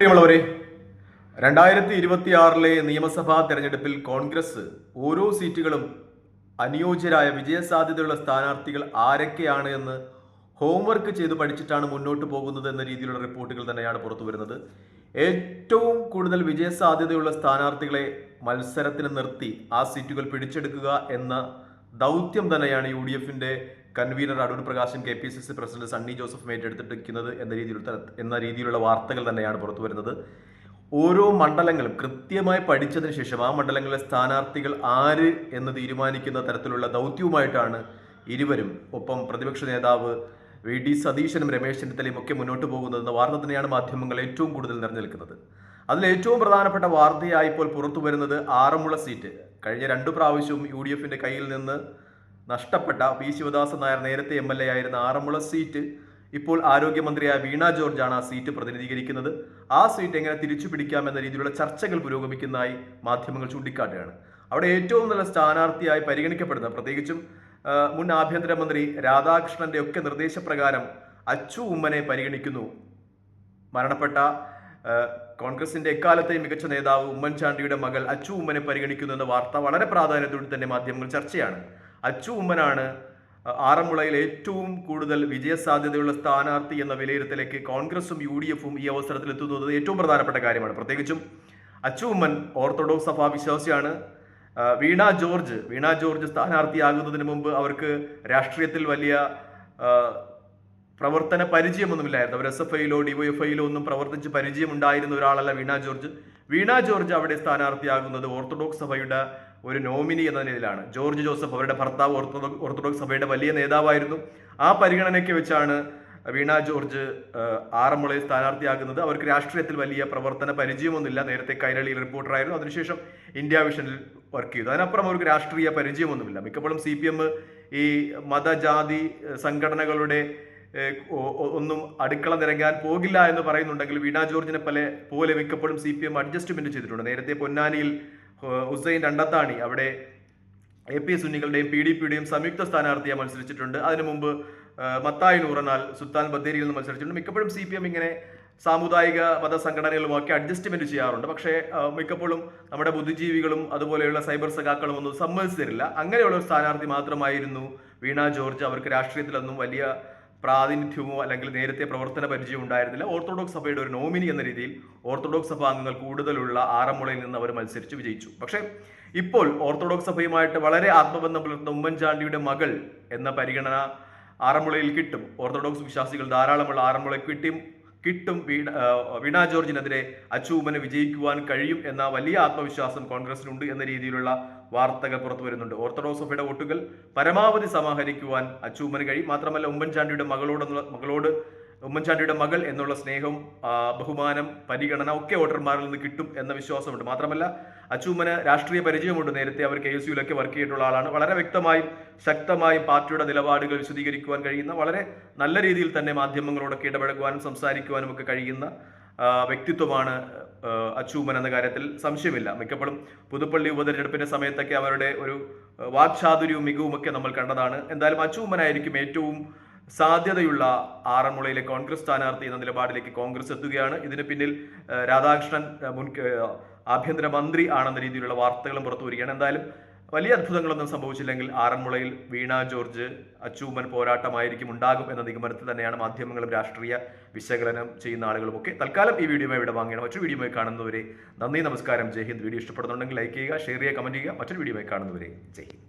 പ്രിയമുള്ളവരെ രണ്ടായിരത്തി ഇരുപത്തി ആറിലെ നിയമസഭാ തെരഞ്ഞെടുപ്പിൽ കോൺഗ്രസ് ഓരോ സീറ്റുകളും അനുയോജ്യരായ വിജയസാധ്യതയുള്ള സ്ഥാനാർത്ഥികൾ ആരൊക്കെയാണ് എന്ന് ഹോംവർക്ക് ചെയ്ത് പഠിച്ചിട്ടാണ് മുന്നോട്ട് പോകുന്നത് എന്ന രീതിയിലുള്ള റിപ്പോർട്ടുകൾ തന്നെയാണ് പുറത്തു വരുന്നത്. ഏറ്റവും കൂടുതൽ വിജയസാധ്യതയുള്ള സ്ഥാനാർത്ഥികളെ മത്സരത്തിന് നിർത്തി ആ സീറ്റുകൾ പിടിച്ചെടുക്കുക എന്ന ദൗത്യം തന്നെയാണ് യു ഡി എഫിന്റെ convener Adoor Prakashan K P C C president Sunny Joseph ഏറ്റെടുത്തിട്ടിരിക്കുന്നത് എന്ന രീതിയിലുള്ള എന്ന രീതിയിലുള്ള വാർത്തകൾ തന്നെയാണ് പുറത്തു വരുന്നത്. ഓരോ മണ്ഡലങ്ങളും കൃത്യമായി പഠിച്ചതിന് ശേഷം ആ മണ്ഡലങ്ങളിലെ സ്ഥാനാർത്ഥികൾ ആര് എന്ന് തീരുമാനിക്കുന്ന തരത്തിലുള്ള ദൗത്യവുമായിട്ടാണ് ഇരുവരും ഒപ്പം പ്രതിപക്ഷ നേതാവ് വി ഡി സതീശനും രമേശ് ചെന്നിത്തലയും ഒക്കെ മുന്നോട്ട് പോകുന്നതെന്ന വാർത്ത തന്നെയാണ് മാധ്യമങ്ങൾ ഏറ്റവും കൂടുതൽ നിറഞ്ഞു നിൽക്കുന്നത്. അതിൽ ഏറ്റവും പ്രധാനപ്പെട്ട വാർത്തയായി ഇപ്പോൾ പുറത്തു വരുന്നത് ആറന്മുള സീറ്റ്. കഴിഞ്ഞ രണ്ടു പ്രാവശ്യവും യു ഡി എഫിന്റെ കയ്യിൽ നിന്ന് നഷ്ടപ്പെട്ട പി ശിവദാസൻ നായർ നേരത്തെ എം എൽ എ ആയിരുന്ന ആറന്മുള സീറ്റ്. ഇപ്പോൾ ആരോഗ്യമന്ത്രിയായ വീണ ജോർജാണ് ആ സീറ്റ് പ്രതിനിധീകരിക്കുന്നത്. ആ സീറ്റ് എങ്ങനെ തിരിച്ചു പിടിക്കാമെന്ന രീതിയിലുള്ള ചർച്ചകൾ പുരോഗമിക്കുന്നതായി മാധ്യമങ്ങൾ ചൂണ്ടിക്കാട്ടുകയാണ്. അവിടെ ഏറ്റവും നല്ല സ്ഥാനാർത്ഥിയായി പരിഗണിക്കപ്പെടുന്നത് പ്രത്യേകിച്ചും മുൻ ആഭ്യന്തരമന്ത്രി രാധാകൃഷ്ണന്റെ ഒക്കെ നിർദ്ദേശപ്രകാരം അച്ചു ഉമ്മനെ പരിഗണിക്കുന്നു. മരണപ്പെട്ട കോൺഗ്രസിന്റെ എക്കാലത്തെയും മികച്ച നേതാവ് ഉമ്മൻചാണ്ടിയുടെ മകൾ അച്ചു ഉമ്മനെ പരിഗണിക്കുന്നു എന്ന വാർത്ത വളരെ പ്രാധാന്യത്തോടെ തന്നെ മാധ്യമങ്ങൾ ചർച്ചയാണ്. അച്ചു ഉമ്മനാണ് ആറന്മുളയിൽ ഏറ്റവും കൂടുതൽ വിജയസാധ്യതയുള്ള സ്ഥാനാർത്ഥി എന്ന വിലയിരുത്തലേക്ക് കോൺഗ്രസും യു ഡി എഫും ഈ അവസരത്തിൽ എത്തുന്നത് ഏറ്റവും പ്രധാനപ്പെട്ട കാര്യമാണ്. പ്രത്യേകിച്ചും അച്ചു ഉമ്മൻ ഓർത്തഡോക്സ് സഭാ വിശ്വാസിയാണ്. വീണ ജോർജ് വീണ ജോർജ് സ്ഥാനാർത്ഥിയാകുന്നതിന് മുമ്പ് അവർക്ക് രാഷ്ട്രീയത്തിൽ വലിയ പ്രവർത്തന പരിചയമൊന്നുമില്ലായിരുന്നു. അവർ എസ് എഫ് ഐയിലോ ഡിവൈഎഫ്ഐയിലോ ഒന്നും പ്രവർത്തിച്ച് പരിചയമുണ്ടായിരുന്ന ഒരാളല്ല വീണ ജോർജ്. വീണ ജോർജ് അവിടെ സ്ഥാനാർത്ഥിയാകുന്നത് ഓർത്തഡോക്സ് സഭയുടെ ഒരു നോമിനി എന്ന നിലയിലാണ്. ജോർജ് ജോസഫ് അവരുടെ ഭർത്താവ് ഓർത്തഡോക്സ് ഓർത്തഡോക്സ് സഭയുടെ വലിയ നേതാവായിരുന്നു. ആ പരിഗണനയ്ക്ക് വെച്ചാണ് വീണ ജോർജ് ആറന്മുളയിൽ സ്ഥാനാർത്ഥിയാകുന്നത്. അവർക്ക് രാഷ്ട്രീയത്തിൽ വലിയ പ്രവർത്തന പരിചയമൊന്നുമില്ല. നേരത്തെ കൈരളിയിൽ റിപ്പോർട്ടറായിരുന്നു. അതിനുശേഷം ഇന്ത്യ വിഷനിൽ വർക്ക് ചെയ്തു. അതിനപ്പുറം അവർക്ക് രാഷ്ട്രീയ പരിചയമൊന്നുമില്ല. മിക്കപ്പോഴും സി പി എം ഈ മതജാതി സംഘടനകളുടെ ഒന്നും അടുക്കള നിരങ്ങാൻ പോകില്ല എന്ന് പറയുന്നുണ്ടെങ്കിൽ വീണ ജോർജിനെ പോലെ പോലെ മിക്കപ്പോഴും സി പി എം അഡ്ജസ്റ്റ്മെന്റ് ചെയ്തിട്ടുണ്ട്. നേരത്തെ പൊന്നാനിയിൽ ഹുസൈൻ രണ്ടത്താണി അവിടെ എ പി സുന്നികളുടെയും പി ഡി പിയുടെയും സംയുക്ത സ്ഥാനാർത്ഥിയെ മത്സരിച്ചിട്ടുണ്ട്. അതിനു മുമ്പ് മത്തായി നൂറനാൽ സുൽത്താൻ ബത്തേരിയിൽ നിന്ന് മത്സരിച്ചിട്ടുണ്ട്. മിക്കപ്പോഴും സി പി എം ഇങ്ങനെ സാമുദായിക മതസംഘടനകളുമൊക്കെ അഡ്ജസ്റ്റ്മെന്റ് ചെയ്യാറുണ്ട്. പക്ഷേ മിക്കപ്പോഴും നമ്മുടെ ബുദ്ധിജീവികളും അതുപോലെയുള്ള സൈബർ സഖാക്കളും ഒന്നും സമ്മതിച്ചു തരില്ല അങ്ങനെയുള്ള ഒരു സ്ഥാനാർത്ഥി മാത്രമായിരുന്നു വീണ ജോർജ്. അവർക്ക് രാഷ്ട്രീയത്തിലൊന്നും വലിയ പ്രാതിനിധ്യമോ അല്ലെങ്കിൽ നേരത്തെ പ്രവർത്തന പരിചയം ഉണ്ടായിരുന്നില്ല. ഓർത്തഡോക്സ് സഭയുടെ ഒരു നോമിനി എന്ന രീതിയിൽ ഓർത്തഡോക്സ് സഭ അംഗങ്ങൾ കൂടുതലുള്ള ആറന്മുളയിൽ നിന്ന് അവർ മത്സരിച്ച് വിജയിച്ചു. പക്ഷേ ഇപ്പോൾ ഓർത്തഡോക്സ് സഭയുമായിട്ട് വളരെ ആത്മബന്ധം പുലർത്തുന്ന ഉമ്മൻചാണ്ടിയുടെ മകൾ എന്ന പരിഗണന ആറന്മുളയിൽ കിട്ടും. ഓർത്തഡോക്സ് വിശ്വാസികൾ ധാരാളമുള്ള ആറന്മുളയിൽ കിട്ടും കിട്ടും. വീണ വീണ ജോർജിനെതിരെ അച്ചൂമ്മന് വിജയിക്കുവാൻ കഴിയും എന്ന വലിയ ആത്മവിശ്വാസം കോൺഗ്രസിനുണ്ട് എന്ന രീതിയിലുള്ള വാർത്തകൾ പുറത്തു വരുന്നുണ്ട്. ഓർത്തഡോക്സ് സഭയുടെ വോട്ടുകൾ പരമാവധി സമാഹരിക്കുവാൻ അച്ചൂമ്മന് കഴിയും. മാത്രമല്ല ഉമ്മൻചാണ്ടിയുടെ മകളോടെന്നുള്ള മകളോട് ഉമ്മൻചാണ്ടിയുടെ മകൾ എന്നുള്ള സ്നേഹം ബഹുമാനം പരിഗണന ഒക്കെ വോട്ടർമാരിൽ നിന്ന് കിട്ടും എന്ന വിശ്വാസമുണ്ട്. മാത്രമല്ല അച്ചൂമ്മന് രാഷ്ട്രീയ പരിചയമുണ്ട്. നേരത്തെ അവർ കെ എസ് യുയിലൊക്കെ വർക്ക് ചെയ്തിട്ടുള്ള ആളാണ്. വളരെ വ്യക്തമായും ശക്തമായും പാർട്ടിയുടെ നിലപാടുകൾ വിശദീകരിക്കുവാൻ കഴിയുന്ന വളരെ നല്ല രീതിയിൽ തന്നെ മാധ്യമങ്ങളോടൊക്കെ ഇടപഴകുവാനും സംസാരിക്കുവാനും ഒക്കെ കഴിയുന്ന വ്യക്തിത്വമാണ് അച്ചൂമൻ എന്ന കാര്യത്തിൽ സംശയമില്ല. മിക്കപ്പോഴും പുതുപ്പള്ളി ഉപതെരഞ്ഞെടുപ്പിന്റെ സമയത്തൊക്കെ അവരുടെ ഒരു വാക്ചാതുര്യവും മികവും ഒക്കെ നമ്മൾ കണ്ടതാണ്. എന്തായാലും അച്ചൂമനായിരിക്കും ഏറ്റവും സാധ്യതയുള്ള ആറന്മുളയിലെ കോൺഗ്രസ് സ്ഥാനാർത്ഥി എന്ന നിലപാടിലേക്ക് കോൺഗ്രസ് എത്തുകയാണ്. ഇതിന് പിന്നിൽ രാധാകൃഷ്ണൻ മുൻ ആഭ്യന്തരമന്ത്രി ആണെന്ന രീതിയിലുള്ള വാർത്തകളും പുറത്തു വരികയാണ്. എന്തായാലും വലിയ അത്ഭുതങ്ങളൊന്നും സംഭവിച്ചില്ലെങ്കിൽ ആറന്മുളയിൽ വീണ ജോർജ് അച്ചൂമ്മൻ പോരാട്ടമായിരിക്കും ഉണ്ടാകും എന്ന നിഗമനത്തിൽ തന്നെയാണ് മാധ്യമങ്ങളും രാഷ്ട്രീയ വിശകലനം ചെയ്യുന്ന ആളുകളും ഒക്കെ. തൽക്കാലം ഈ വീഡിയോ ഇവിടെ വാങ്ങിയാണ് മറ്റൊരു വീഡിയോ കാണുന്നവരെ നന്ദി നമസ്കാരം ജയ് ഹിന്ദ്. വീഡിയോ ഇഷ്ടപ്പെടുന്നുണ്ടെങ്കിൽ ലൈക്ക് ചെയ്യുക ഷെയർ ചെയ്യുക കമന്റ് ചെയ്യുക. മറ്റൊരു വീഡിയോ കാണുന്നവരെ ജയ് ഹിന്ദ്.